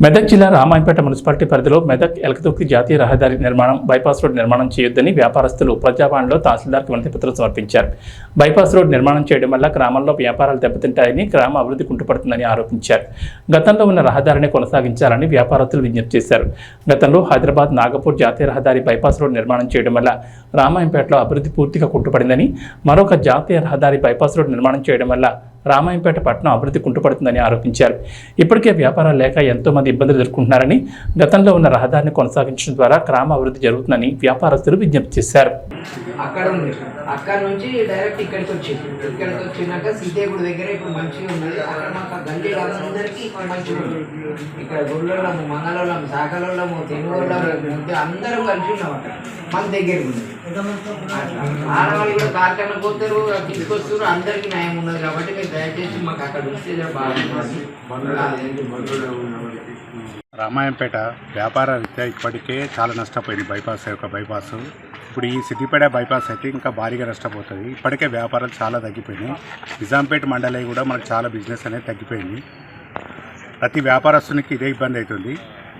మెదక్ జిల్లా రామాయంపేట మున్సిపాలిటీ పరిధిలో మెదక్ ఎలకతుర్తి జాతీయ రహదారి నిర్మాణం బైపాస్ రోడ్ నిర్మాణం చేయొద్దని వ్యాపారస్తులు ప్రజాభవన్లో తహసీల్దార్కి వినతి పత్రం సమర్పించారు. బైపాస్ రోడ్ నిర్మాణం చేయడం వల్ల గ్రామంలో వ్యాపారాలు దెబ్బతింటాయని గ్రామ అభివృద్ధి కుంటుపడుతుందని ఆరోపించారు. గతంలో ఉన్న రహదారిని కొనసాగించాలని వ్యాపారస్తులు విజ్ఞప్తి చేశారు. గతంలో హైదరాబాద్ నాగపూర్ జాతీయ రహదారి బైపాస్ రోడ్ నిర్మాణం చేయడం వల్ల రామాయంపేటలో అభివృద్ధి పూర్తిగా కుంటుపడిందని మరొక జాతీయ రహదారి బైపాస్ రోడ్ నిర్మాణం చేయడం వల్ల రామాయంపేట పట్టణం అభివృద్ధి కుంటుపడుతుందని ఆరోపించారు. ఇప్పటికే వ్యాపారాలు లేక ఎంతోమంది ఇబ్బందులు ఎదుర్కొంటున్నారని గతంలో ఉన్న రహదారిని కొనసాగించడం ద్వారా గ్రామ అభివృద్ధి జరుగుతుందని వ్యాపారస్తులు విజ్ఞప్తి చేశారు. అక్కడ అక్కడ నుంచి డైరెక్ట్ ఇక్కడికి వచ్చింది. ఇక్కడికి వచ్చినాక సీతేగుడి దగ్గర ఇప్పుడు మంచిగా ఉన్నది. అక్కడ మాకు ఆ గల్లీ అందరికీ ఇక్కడ మంచిగా ఉంది. ఇక్కడ గుళ్ళోళ్ళము మంగళోళ్ళము శాఖలోళ్ళము తెలుగులోళ్ళము అందరూ కలిసి ఉన్నాం అక్కడ. మన దగ్గర ఉంది. ఆడవాళ్ళు కూడా కార్ఖాన పోతారు తీసుకొస్తారు అందరికి న్యాయం ఉన్నది కాబట్టి మీరు దయచేసి మాకు అక్కడ వస్తే రామాయంపేట వ్యాపార రీత్యా ఇప్పటికే చాలా నష్టపోయింది బైపాస్ యొక్క బైపాస్. ఇప్పుడు ఈ సిద్దిపేట బైపాస్ అయితే ఇంకా భారీగా నష్టపోతుంది. ఇప్పటికే వ్యాపారాలు చాలా తగ్గిపోయినాయి. నిజాంపేట మండలి కూడా మనకు చాలా బిజినెస్ అనేది తగ్గిపోయింది. ప్రతి వ్యాపారస్తునికి ఇదే ఇబ్బంది అవుతుంది.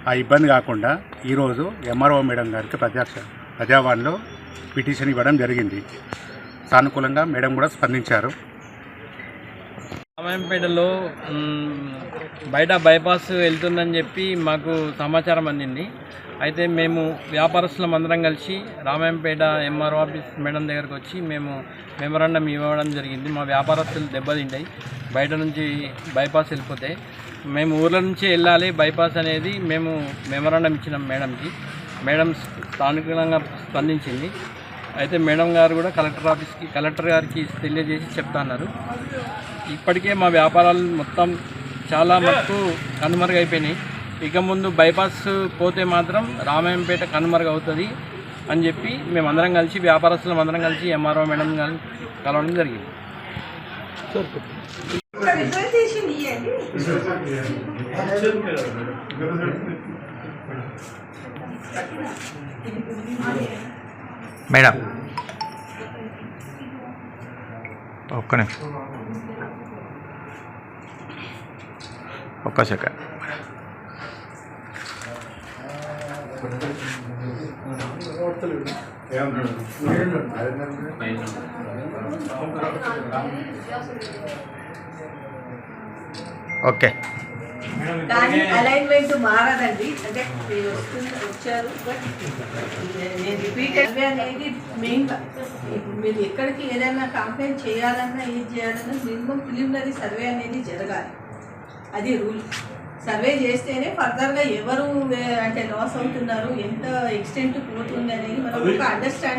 ఆ ఇబ్బంది కాకుండా ఈరోజు ఎంఆర్ఓ మేడం గారికి ప్రత్యక్ష ప్రజావాణిలో పిటిషన్ ఇవ్వడం జరిగింది. సానుకూలంగా మేడం కూడా స్పందించారు. రామాయంపేటలో బయట బైపాస్ వెళ్తుందని చెప్పి మాకు సమాచారం అందింది. అయితే మేము వ్యాపారస్తులం అందరం కలిసి రామాయంపేట ఎంఆర్ ఆఫీస్ మేడం దగ్గరకు వచ్చి మేము మెమరాండం ఇవ్వడం జరిగింది. మా వ్యాపారస్తులు దెబ్బతింటాయి. బయట నుంచి బైపాస్ వెళ్ళిపోతే మేము ఊర్ల నుంచి వెళ్ళాలి. బైపాస్ అనేది మేము మెమరాండం ఇచ్చినాం మేడంకి. మేడం స్థానికంగా స్పందించింది. అయితే మేడం గారు కూడా కలెక్టర్ ఆఫీస్కి కలెక్టర్ గారికి తెలియజేసి చెప్తున్నారు. ఇప్పటికే మా వ్యాపారాలు మొత్తం చాలా మటుకు కనుమరుగైపోయినాయి. ఇక ముందు బైపాస్ పోతే మాత్రం రామాయంపేట కనుమరుగు అవుతుంది అని చెప్పి మేమందరం కలిసి వ్యాపారస్తులం అందరం కలిసి ఎంఆర్ఓ మేడం గారిని కలవడం జరిగింది. మేడం. ఒక్క నిమిషం. ఒక్క సెకండ్. ఓకే. కానీ అలైన్మెంట్ మారదండి. అంటే మీరు వస్తుంది వచ్చారు బట్ నేను రిపీటెడ్ అనేది మెయిన్ మీరు ఎక్కడికి ఏదైనా కంప్లైంట్ చేయాలన్నా ఏది చేయాలన్నా మినిమం ప్రిలిమినరీ సర్వే అనేది జరగాలి. అది రూల్ సర్వే చేస్తేనే ఫర్దర్గా ఎవరు అంటే లాస్ అవుతున్నారు ఎంత ఎక్స్టెంట్ పోతుంది అనేది మనకు ఒక అండర్స్టాండింగ్